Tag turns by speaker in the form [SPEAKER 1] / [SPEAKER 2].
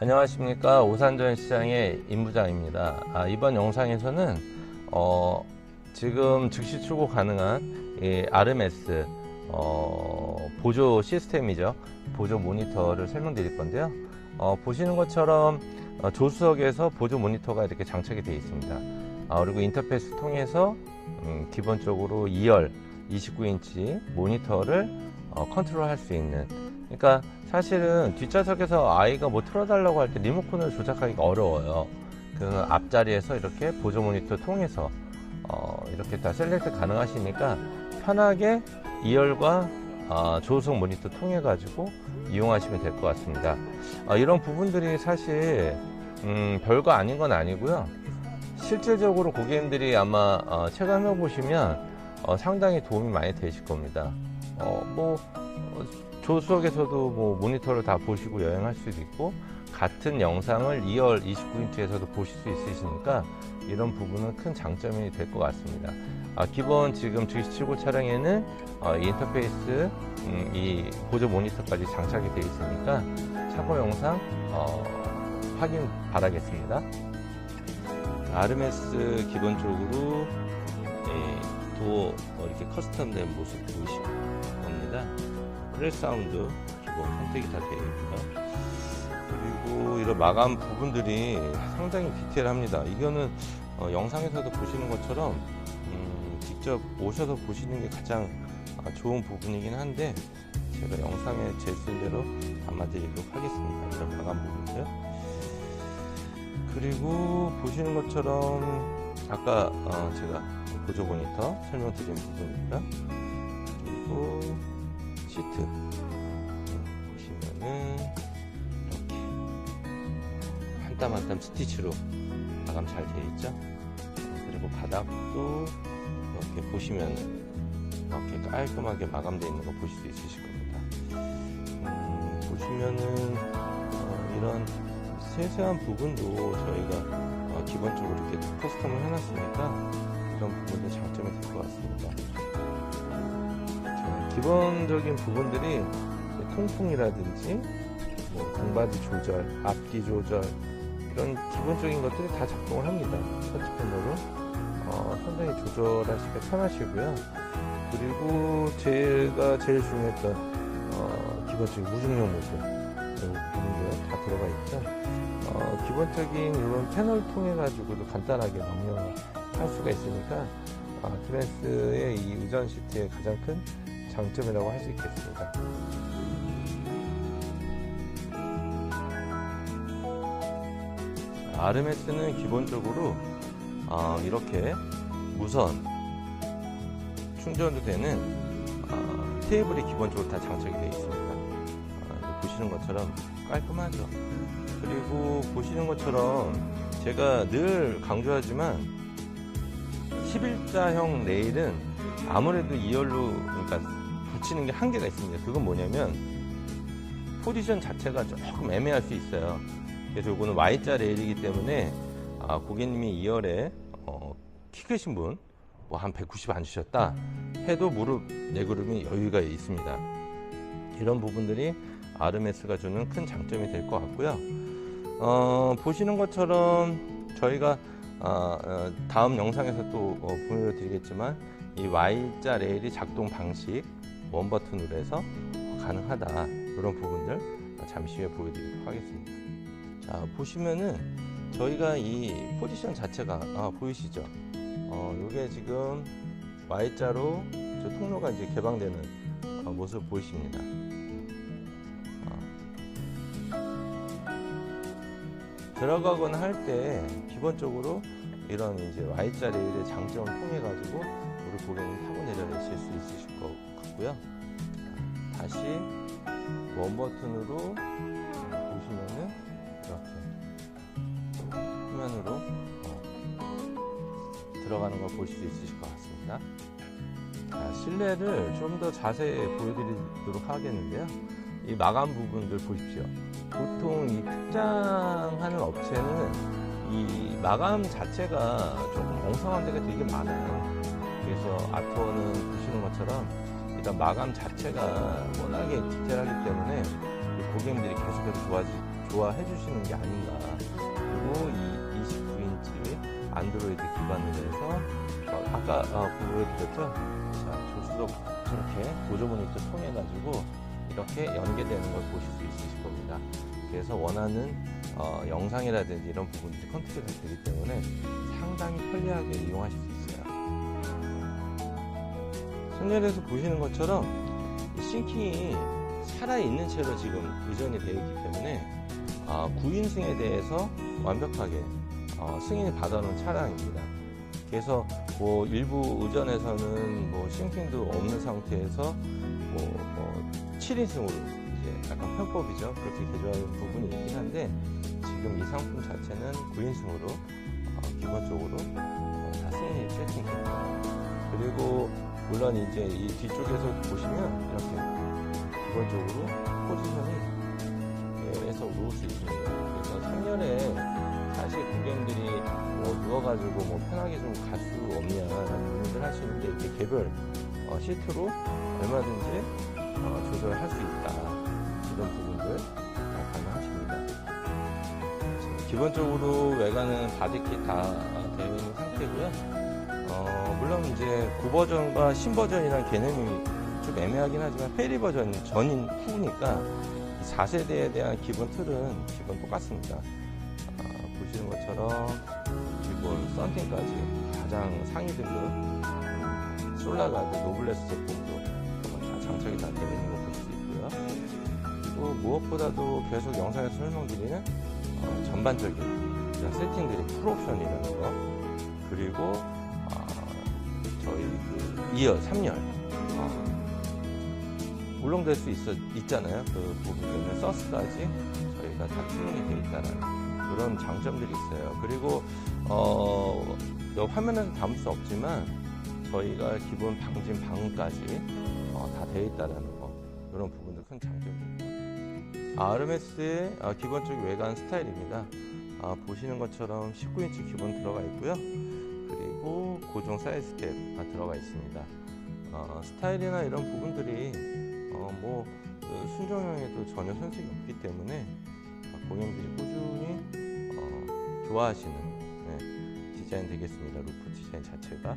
[SPEAKER 1] 안녕하십니까 오산전 시장의 임부장입니다. 아, 이번 영상에서는 어, 지금 즉시 출고 가능한 이 RMS 어, 보조 시스템이죠. 보조 모니터를 설명드릴 건데요. 어, 보시는 것처럼 어, 조수석에서 보조 모니터가 이렇게 장착이 되어 있습니다. 아, 그리고 인터페이스 통해서 음, 기본적으로 2열 29인치 모니터를 어, 컨트롤 할 수 있는 그러니까 사실은 뒷좌석에서 아이가 뭐 틀어달라고 할 때 리모컨을 조작하기가 어려워요. 그 앞자리에서 이렇게 보조 모니터 통해서 어, 이렇게 다 셀렉트 가능하시니까 편하게 2열과 어, 조수석 모니터 통해 가지고 이용하시면 될 것 같습니다. 어, 이런 부분들이 사실 음, 별거 아닌 건 아니고요. 실질적으로 고객님들이 아마 어, 체감해 보시면 어, 상당히 도움이 많이 되실 겁니다. 어, 뭐 어, 조수석에서도 뭐 모니터를 다 보시고 여행할 수도 있고 같은 영상을 2열 29인치에서도 보실 수 있으시니까 이런 부분은 큰 장점이 될 것 같습니다. 아, 기본 지금 GC79 차량에는 어, 이 인터페이스 음, 이 보조 모니터까지 장착이 되어 있으니까 차고 영상 어, 확인 바라겠습니다. RMS 기본적으로 이 도어 어, 이렇게 커스텀된 모습 보실 겁니다. 크레스 사운드 기본 선택이 다 되어 있고요. 그리고 이런 마감 부분들이 상당히 디테일합니다. 이거는 어, 영상에서도 보시는 것처럼 음, 직접 오셔서 보시는 게 가장 아, 좋은 부분이긴 한데 제가 영상에 제 순대로 담아드리도록 하겠습니다. 이런 마감 부분들. 그리고 보시는 것처럼 아까 어, 제가 보조 모니터 설명드린 부분이고요. 그리고 시트 보시면은 이렇게 한 땀 한 땀 스티치로 마감 잘 되어 있죠. 그리고 바닥도 이렇게 보시면 이렇게 깔끔하게 마감되어 있는 거 보실 수 있으실 겁니다. 음, 보시면은 어, 이런 세세한 부분도 저희가 어, 기본적으로 이렇게 커스텀을 해놨으니까 이런 부분도 장점이 될 것 같습니다. 자, 기본적인 부분들이 통풍이라든지 뭐 등받이 조절, 앞뒤 조절 이런 기본적인 것들이 다 작동을 합니다. 터치펜으로 어, 상당히 조절하시기 편하시고요. 그리고 제가 제일 중요했던 어, 기본적인 무중력 모드 이런 부분도 다 들어가 있죠. 어, 기본적인 이런 패널 통해 가지고도 간단하게 명령을 할 수가 있으니까 어, 트랜스의 이 의전 시트의 가장 큰 장점이라고 할 수 있겠습니다. RMS는 기본적으로 어, 이렇게 무선 충전도 되는 어, 테이블이 기본적으로 다 장착이 되어 있습니다. 어, 보시는 것처럼 깔끔하죠. 그리고 보시는 것처럼 제가 늘 강조하지만 11자형 레일은 아무래도 2열로 그러니까 붙이는 게 한계가 있습니다. 그건 뭐냐면 포지션 자체가 조금 애매할 수 있어요. 그래서 이거는 Y자 레일이기 때문에 아, 고객님이 2열에 어, 키 크신 분, 뭐 한 190 앉으셨다 해도 무릎, 내구름이 여유가 있습니다. 이런 부분들이 RMS가 주는 큰 장점이 될 것 같고요. 어, 보시는 것처럼 저희가 어, 어, 다음 영상에서 또 어, 보여드리겠지만 이 Y자 레일이 작동 방식 원 버튼으로 해서 가능하다 이런 부분들 잠시 후에 보여드리도록 하겠습니다. 자 보시면은 저희가 이 포지션 자체가 아, 보이시죠? 어, 이게 지금 Y자로 저 통로가 이제 개방되는 어, 모습 보이십니다. 들어가거나 할 때 기본적으로 이런 이제 Y자 레일의 장점을 통해 가지고 우리 고객님 타고 내려내실 수 있으실 것 같고요. 자, 다시 원 버튼으로 보시면은 이렇게 화면으로 어, 들어가는 걸 보실 수 있으실 것 같습니다. 자, 실내를 좀 더 자세히 보여드리도록 하겠는데요. 이 마감 부분들 보십시오. 보통 이 특장하는 업체는 이 마감 자체가 조금 엉성한 데가 되게 많아요. 그래서 아토는 보시는 것처럼 일단 마감 자체가 워낙에 디테일하기 때문에 고객님들이 계속해서 좋아지, 좋아해 주시는 게 아닌가. 그리고 이 29인치 안드로이드 기반으로 해서 어, 아까 어, 보여드렸죠? 자, 조수석 저렇게 보조 모니터 통해가지고 이렇게 연계되는 걸 보실 수 있으실 겁니다. 그래서 원하는 어, 영상이라든지 이런 부분들이 컨트롤이 되기 때문에 상당히 편리하게 이용하실 수 있어요. 손열에서 보시는 것처럼 이 싱킹이 살아있는 채로 지금 의전이 되어 있기 때문에 아, 9인승에 대해서 완벽하게 어, 승인을 받아놓은 차량입니다. 그래서 뭐 일부 의전에서는 뭐 싱킹도 없는 상태에서 뭐, 뭐 7인승으로 이제 약간 편법이죠. 그렇게 개조하는 부분이 있긴 한데 지금 이 상품 자체는 9인승으로 어, 기본적으로 어, 다 승인이 세팅됩니다. 그리고 물론 이제 이 뒤쪽에서 보시면 이렇게 기본적으로 포지션이 에서 놓을 수 있습니다. 그래서 상렬에 사실 고객님들이 뭐 누워가지고 뭐 편하게 좀 갈 수 없냐라는 고민을 하시는데 이렇게 개별 어, 시트로 얼마든지 어, 조절할 수 있다. 이런 부분들 다 가능하십니다. 기본적으로 외관은 바디킷 다 되어 있는 상태고요. 어, 물론 이제 고버전과 신버전이라는 개념이 좀 애매하긴 하지만 페리 버전 전인 후니까 이 4세대에 대한 기본 틀은 기본 똑같습니다. 아, 보시는 것처럼 기본 썬팅까지 가장 상위 등급 음, 솔라가드 노블레스 제품도 다 장착이 다 되어 있는 거볼수 있고요. 그리고 무엇보다도 계속 영상에서 설명드리는 어, 전반적인 세팅들이 풀옵션이라는 거 그리고 2열, 3열 울렁댈 수 있어, 있잖아요. 그 부분 때문에 서스까지 저희가 다 튜닝이 되어 있다는 그런 장점들이 있어요. 그리고 어, 화면에서 담을 수 없지만 저희가 기본 방진 방음까지 어, 다 되어 있다는 거 이런 부분도 큰 장점입니다. RMS의 아, 기본적인 외관 스타일입니다. 아, 보시는 것처럼 19인치 기본 들어가 있고요. 그리고 고정 사이드 다 들어가 있습니다. 어, 스타일이나 이런 부분들이 어, 뭐그 순정형에도 전혀 손색이 없기 때문에 어, 고객님들이 꾸준히 어, 좋아하시는 네, 디자인 되겠습니다. 루프 디자인 자체가